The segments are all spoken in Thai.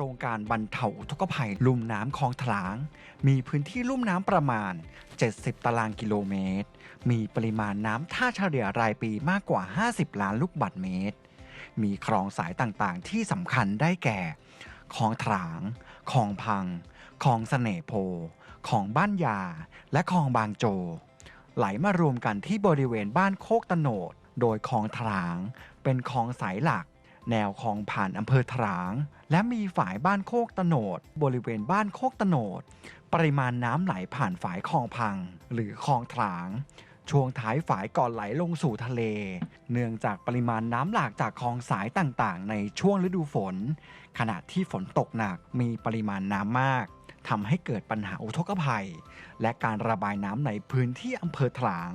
รงการบรรเทาอุทกภัย ลุ่มน้ำคลองถลาง มีพื้นที่ลุ่มน้ำประมาณ 70 ตารางกิโลเมตร มีปริมาณน้ำท่าเฉลี่ยรายปีมากกว่า 50 ล้านลูกบาศก์เมตร มีคลองสายต่างๆ ที่สำคัญได้แก่คลองถลางคลองพังคลองเสน่โพคลองบ้านยา และคลองบางโจ ไหลมารวมกันที่บริเวณบ้านโคกตโนด โดยคลองถลาง เป็นคลองสายหลัก แนวคลองผ่านอำเภอถลาง และมีฝายบ้านโคกตโนด บริเวณบ้านโคกตโนด ปริมาณน้ำไหลผ่านฝายคลองพัง หรือคลองถลาง ช่วงท้ายฝายก่อนไหลลงสู่ทะเล เนื่องจากปริมาณน้ำหลากจากคลองสายต่างๆ ในช่วงฤดูฝน ขณะที่ฝนตกหนักมีปริมาณน้ำมากทำให้เกิดปัญหาอุทกภัย และการระบายน้ำในพื้นที่อำเภอถลาง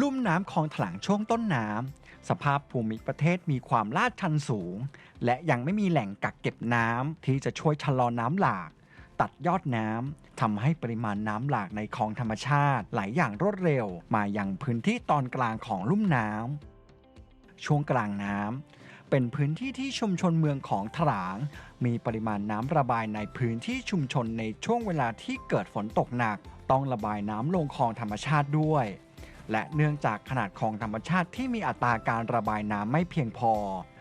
ลุ่มน้ำคลองถลางช่วงต้นน้ำ สภาพภูมิประเทศมีความลาดชันสูง และยังไม่มีแหล่งกักเก็บน้ำที่จะช่วยชะลอน้ำหลาก ตัดยอดน้ำทำให้ปริมาณน้ำหลากในคลองธรรมชาติไหลอย่างรวดเร็ว มายังพื้นที่ตอนกลางของลุ่มน้ำช่วงกลางน้ำเป็นพื้นที่ที่ชุมชนเมืองของถลาง มีปริมาณน้ำระบายในพื้นที่ชุมชนในช่วงเวลาที่เกิดฝนตกหนัก ต้องระบายน้ำลงคลองธรรมชาติด้วย และเนื่องจากขนาดคลองธรรมชาติที่มีอัตราการระบายน้ำไม่เพียงพอ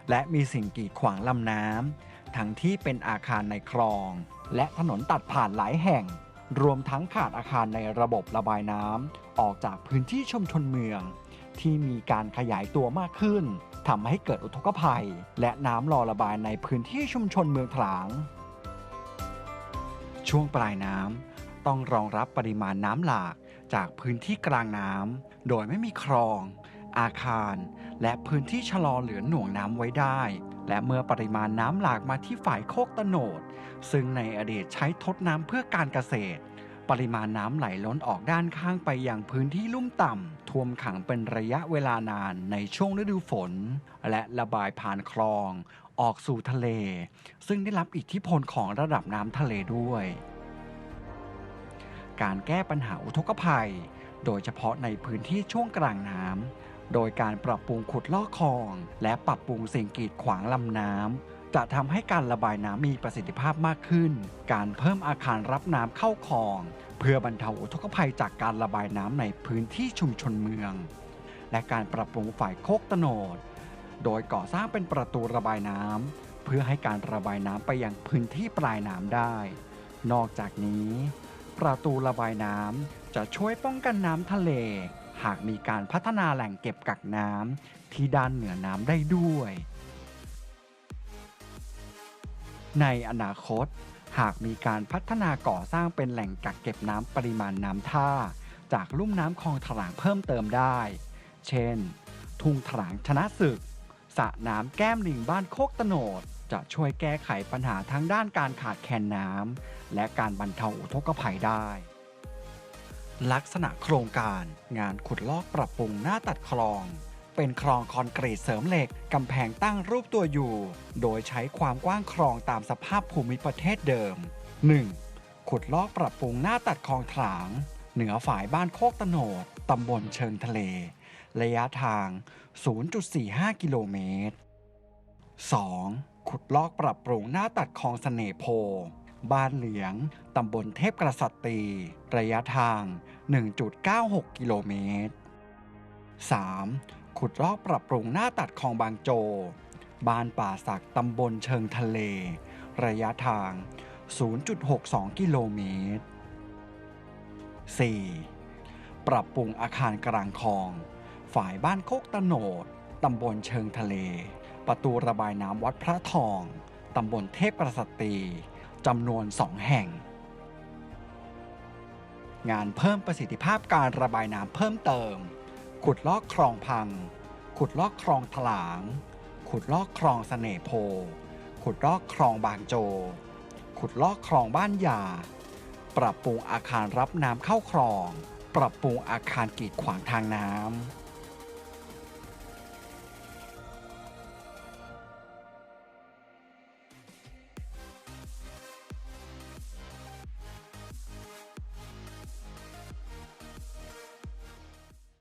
และมีสิ่งกีดขวางลำน้ำทั้งที่เป็นอาคารในคลอง และถนนตัดผ่านหลายแห่ง รวมทั้งขาดอาคารในระบบระบายน้ำออกจากพื้นที่ชุมชนเมือง ที่มีการขยายตัวมากขึ้นทำให้เกิดอุทกภัย และน้ำรอระบายในพื้นที่ชุมชนเมืองถลาง ช่วงปลายน้ำ ต้องรองรับปริมาณน้ำหลากจากพื้นที่กลางน้ำโดยไม่มีคลอง อาคาร และพื้นที่ชะลอเหลือหน่วงน้ำไว้ได้ และเมื่อปริมาณน้ำหลากมาที่ฝ่ายโคกตโนด ซึ่งในอดีตใช้ทดน้ำเพื่อการเกษตร ปริมาณน้ำไหลล้นออกด้านข้างไปยังพื้นที่ลุ่มต่ำท่วมขังเป็นระยะเวลานานในช่วงฤดูฝน และระบายผ่านคลอง ออกสู่ทะเล ซึ่งได้รับอิทธิพลของระดับน้ำทะเลด้วย การแก้ปัญหาอุทกภัย โดยเฉพาะในพื้นที่ช่วงกลางน้ำโดยการปรับปรุงขุดลอกคลอง และปรับปรุงสิ่งกีดขวางลำน้ำจะทำให้การระบายน้ำมีประสิทธิภาพมากขึ้น การเพิ่มอาคารรับน้ำเข้าคลอง เพื่อบรรเทาอุทกภัยจากการระบายน้ำในพื้นที่ชุมชนเมือง และการปรับปรุงฝ่ายโคกตโนด โดยก่อสร้างเป็นประตูระบายน้ำเพื่อให้การระบายน้ำไปยังพื้นที่ปลายน้ำได้ นอกจากนี้ ประตูระบายน้ำจะช่วยป้องกันน้ำทะเล หากมีการพัฒนาแหล่งเก็บกักน้ำที่ด้านเหนือน้ำได้ด้วย ในอนาคต หากมีการพัฒนาก่อสร้างเป็นแหล่งกักเก็บน้ำปริมาณน้ำท่า จากลุ่มน้ำคลองถลางเพิ่มเติมได้ เช่น ทุ่งถลางชนะศึกสระน้ำแก้มลิงบ้านโคกตโนด จะช่วยแก้ไขปัญหาทั้งด้านการขาดแคลนน้ำและการบรรเทาอุทกภัยได้ ลักษณะโครงการงานขุดลอกปรับปรุงหน้าตัดคลอง เป็นคลองคอนกรีตเสริมเหล็กกำแพงตั้งรูปตัวอยู่ โดยใช้ความกว้างคลองตามสภาพภูมิประเทศเดิม 1. ขุดลอกปรับปรุงหน้าตัดคลองถลาง เหนือฝ่ายบ้านโคกตโนดตำบลเชิงทะเล ระยะทาง 0.45 กิโลเมตร 2. ขุดลอกปรับปรุงหน้าตัดคลองเสน่โพ บ้านเหลียง ตำบลเทพกษัตรีระยะทาง 1.96 กิโลเมตร 3. ขุดลอกปรับปรุงหน้าตัดคลองบางโจ บ้านป่าสักตำบลเชิงทะเล ระยะทาง 0.62 กิโลเมตร 4. ปรับปรุงอาคารกลางคลอง ฝ่ายบ้านโคกตะโนด ตำบลเชิงทะเล ประตูระบายน้ำวัดพระทอง ตำบลเทพกษัตรีจำนวนสองแห่ง งานเพิ่มประสิทธิภาพการระบายน้ำเพิ่มเติม ขุดลอกคลองพัง ขุดลอกคลองถลาง ขุดลอกคลองเสน่โพ ขุดลอกคลองบางโจ ขุดลอกคลองบ้านยา ปรับปรุงอาคารรับน้ำเข้าคลอง ปรับปรุงอาคารกีดขวางทางน้ำ